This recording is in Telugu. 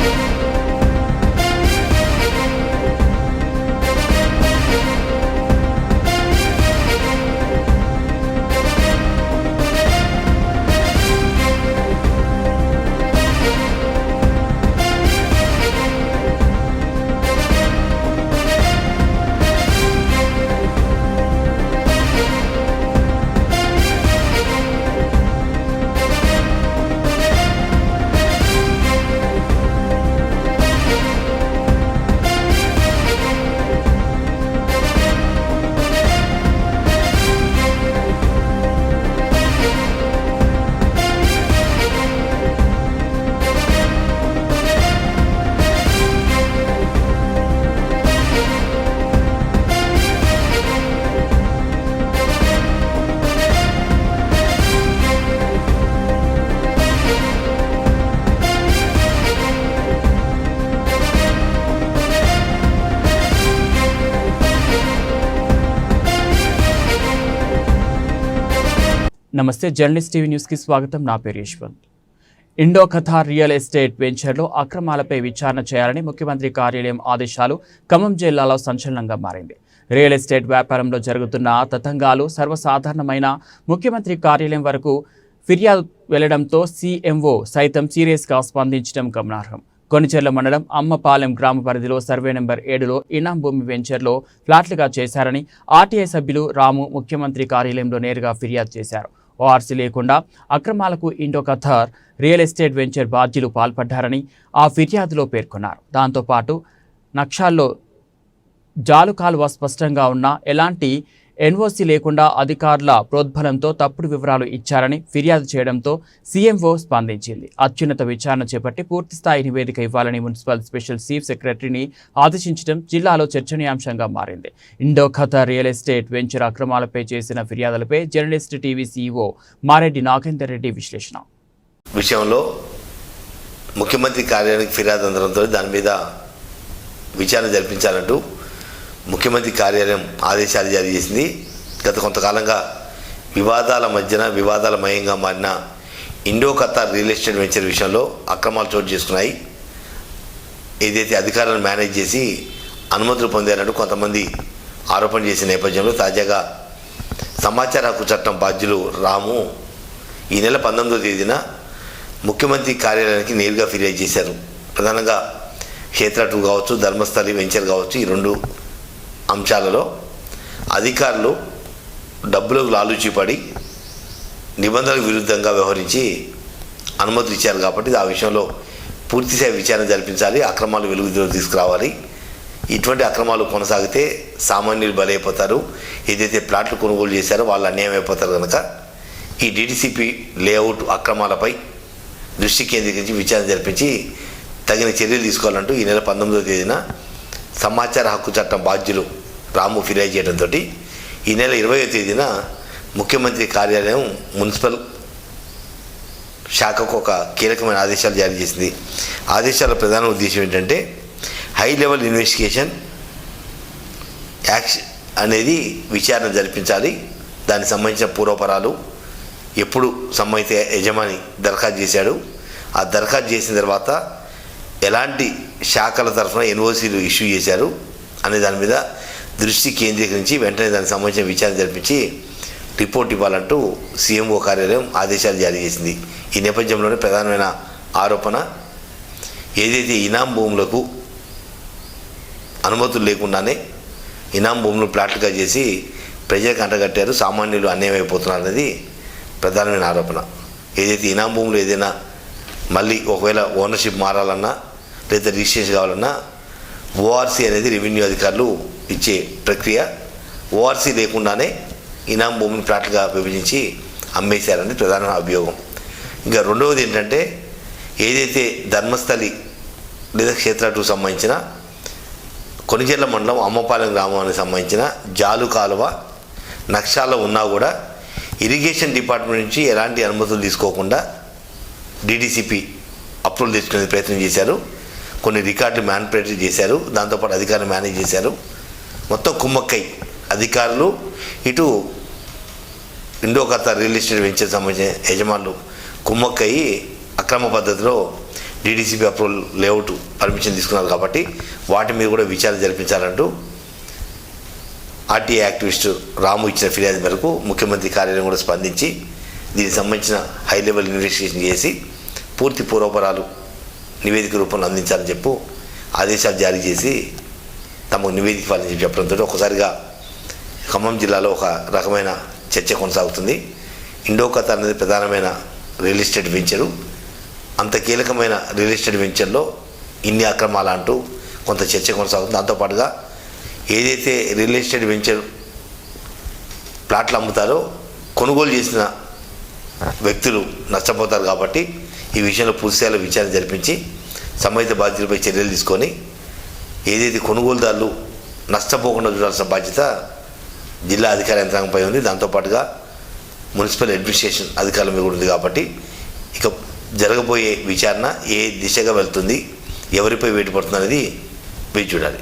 Музика నమస్తే జర్నలిస్ట్ టీవీ న్యూస్కి స్వాగతం. నా పేరు Yashwant. Indo Qatar real estate వెంచర్లో అక్రమాలపై విచారణ చేయాలని ముఖ్యమంత్రి కార్యాలయం ఆదేశాలు ఖమ్మం జిల్లాలో సంచలనంగా మారింది. రియల్ ఎస్టేట్ వ్యాపారంలో జరుగుతున్న తతంగాలు సర్వసాధారణమైన ముఖ్యమంత్రి కార్యాలయం వరకు ఫిర్యాదు వెళ్ళడంతో సీఎంఓ సైతం సీరియస్గా స్పందించడం గమనార్హం. కొనిచెర్ల మండలం అమ్మపాలెం గ్రామ పరిధిలో సర్వే నెంబర్ ఏడులో ఇనాం భూమి వెంచర్లో ఫ్లాట్లుగా చేశారని ఆర్టీఐ సభ్యులు రాము ముఖ్యమంత్రి కార్యాలయంలో నేరుగా ఫిర్యాదు చేశారు. ఓఆర్సీ లేకుండా అక్రమాలకు Indo Qatar real estate venture బాధ్యులు పాల్పడ్డారని ఆ ఫిర్యాదులో పేర్కొన్నారు. దాంతోపాటు నక్షాల్లో జాలు కాలువ స్పష్టంగా ఉన్న ఎలాంటి ఎన్ఓసి లేకుండా అధికారుల ప్రోద్బలంతో తప్పుడు వివరాలు ఇచ్చారని ఫిర్యాదు చేయడంతో సీఎంఓ స్పందించింది. అత్యున్నత విచారణ చేపట్టి పూర్తిస్థాయి నివేదిక ఇవ్వాలని మున్సిపల్ స్పెషల్ చీఫ్ సెక్రటరీని ఆదేశించడం జిల్లాలో చర్చనీయాంశంగా మారింది. ఇండో రియల్ ఎస్టేట్ వెంచర్ అక్రమాలపై చేసిన ఫిర్యాదులపై journalist TV CEO Mareddy Nagender Reddy విశ్లేషణ. విషయంలో ముఖ్యమంత్రి కార్యాలయానికి ఫిర్యాదు అందడంతో దాని మీద విచారణ జరిపించాలంటూ ముఖ్యమంత్రి కార్యాలయం ఆదేశాలు జారీ చేసింది. గత కొంతకాలంగా వివాదాల మధ్యన వివాదాల మయంగా మారిన Indo Qatar real estate venture విషయంలో అక్రమాలు చోటు చేసుకున్నాయి. ఏదైతే అధికారులను మేనేజ్ చేసి అనుమతులు పొందారంటూ కొంతమంది ఆరోపణ చేసిన నేపథ్యంలో తాజాగా సమాచార హక్కు చట్టం బాధ్యులు రాము ఈ నెల పంతొమ్మిదో తేదీన ముఖ్యమంత్రి కార్యాలయానికి నేరుగా ఫిర్యాదు చేశారు. ప్రధానంగా క్షేత్ర టూ కావచ్చు ధర్మస్థలి వెంచర్ కావచ్చు ఈ రెండు అంశాలలో అధికారులు డబ్బులకు లాలుచిపడి నిబంధనలకు విరుద్ధంగా వ్యవహరించి అనుమతులు ఇచ్చారు కాబట్టి ఆ విషయంలో పూర్తిస్థాయి విచారణ జరిపించాలి అక్రమాలు వెలుగులోకి తీసుకురావాలి. ఇటువంటి అక్రమాలు కొనసాగితే సామాన్యులు బలైపోతారు. ఏదైతే ప్లాట్లు కొనుగోలు చేశారో వాళ్ళు అన్యాయం అయిపోతారు కనుక ఈ డిడిసిపి లేఅవుట్ అక్రమాలపై దృష్టి కేంద్రీకరించి విచారణ జరిపించి తగిన చర్యలు తీసుకోవాలంటూ ఈ నెల పంతొమ్మిదవ తేదీన సమాచార హక్కు చట్టం బాధ్యులు రాము ఫిర్యాదు చేయడంతో ఈ నెల ఇరవయో తేదీన ముఖ్యమంత్రి కార్యాలయం మున్సిపల్ శాఖకు ఒక కీలకమైన ఆదేశాలు జారీ చేసింది. ఆదేశాల ప్రధాన ఉద్దేశం ఏంటంటే హై లెవెల్ ఇన్వెస్టిగేషన్ యాక్షన్ అనేది విచారణ జరిపించాలి. దానికి సంబంధించిన పూర్వపరాలు ఎప్పుడు సంబంధిత యజమాని దరఖాస్తు చేశాడు. ఆ దరఖాస్తు చేసిన తర్వాత ఎలాంటి శాఖల తరఫున ఎన్ఓసీలు ఇష్యూ చేశారు అనే దాని మీద దృష్టి కేంద్రీకరించి వెంటనే దానికి సంబంధించిన విచారణ జరిపించి రిపోర్ట్ ఇవ్వాలంటూ సీఎంఓ కార్యాలయం ఆదేశాలు జారీ చేసింది. ఈ నేపథ్యంలోనే ప్రధానమైన ఆరోపణ ఏదైతే ఇనాం భూములకు అనుమతులు లేకుండానే ఇనాం భూములు ప్లాట్లుగా చేసి ప్రజలకు అంటగట్టారు సామాన్యులు అన్యాయం అయిపోతున్నారు అనేది ప్రధానమైన ఆరోపణ. ఏదైతే ఇనాం భూములు ఏదైనా మళ్ళీ ఒకవేళ ఓనర్షిప్ మారాలన్నా లేదా రిజిస్ట్రేషన్ కావాలన్నా ఓఆర్సీ అనేది రెవెన్యూ అధికారులు ఇచ్చే ప్రక్రియ ఓఆర్సీ లేకుండానే ఇనాం భూమిని ప్లాట్లుగా విభజించి అమ్మేశారని ప్రధాన అభియోగం. ఇంకా రెండవది ఏంటంటే ఏదైతే ధర్మస్థలి లేదా క్షేత్రాలకు సంబంధించిన కొనిచెర్ల మండలం అమ్మపాలెం గ్రామానికి సంబంధించిన జాలు కాలువ నక్షాల్లో ఉన్నా కూడా ఇరిగేషన్ డిపార్ట్మెంట్ నుంచి ఎలాంటి అనుమతులు తీసుకోకుండా డీడీసీపీ అప్రూవల్ తీసుకునే ప్రయత్నం చేశారు. కొన్ని రికార్డులు మ్యానిపులేట్ చేశారు. దాంతోపాటు అధికారులు మేనేజ్ చేశారు. మొత్తం కుమ్మక్కై అధికారులు ఇటు Indo Qatar real estate venture సంబంధించిన యజమానులు కుమ్మక్కయి అక్రమ పద్ధతిలో డీడీసీపీ అప్రూవల్ లేఅవుట్ పర్మిషన్ తీసుకున్నారు కాబట్టి వాటి మీద కూడా విచారణ జరిపించాలంటూ ఆర్టీఐ యాక్టివిస్ట్ రాము ఇచ్చిన ఫిర్యాదు మేరకు ముఖ్యమంత్రి కార్యాలయం కూడా స్పందించి దీనికి సంబంధించిన హై లెవెల్ ఇన్వెస్టిగేషన్ చేసి పూర్తి పూర్వపరాలు నివేదిక రూపంలో అందించాలని చెప్పు ఆదేశాలు జారీ చేసి తమకు నివేదిక ఇవ్వాలని చెప్పి చెప్పడంతో ఒకసారిగా ఖమ్మం జిల్లాలో ఒక రకమైన చర్చ కొనసాగుతుంది. ఇండోకత అనేది ప్రధానమైన రియల్ ఎస్టేట్ వెంచరు. అంత కీలకమైన రియల్ ఎస్టేట్ వెంచర్లో ఇన్ని అక్రమాలు అంటూ కొంత చర్చ కొనసాగుతుంది. దాంతోపాటుగా ఏదైతే రియల్ ఎస్టేట్ వెంచర్ ప్లాట్లు అమ్ముతారో కొనుగోలు చేసిన వ్యక్తులు నష్టపోతారు కాబట్టి ఈ విషయంలో పూర్తిస్థాయిలో విచారణ జరిపించి సంబంధిత బాధ్యులపై చర్యలు తీసుకొని ఏదైతే కొనుగోలుదారులు నష్టపోకుండా చూడాల్సిన బాధ్యత జిల్లా అధికార యంత్రాంగంపై ఉంది. దాంతోపాటుగా మున్సిపల్ అడ్మినిస్ట్రేషన్ అధికారుల మీద కూడా ఉంది కాబట్టి ఇక జరగబోయే విచారణ ఏ దిశగా వెళ్తుంది ఎవరిపై వేటు పడుతుంది అనేది వేచి చూడాలి.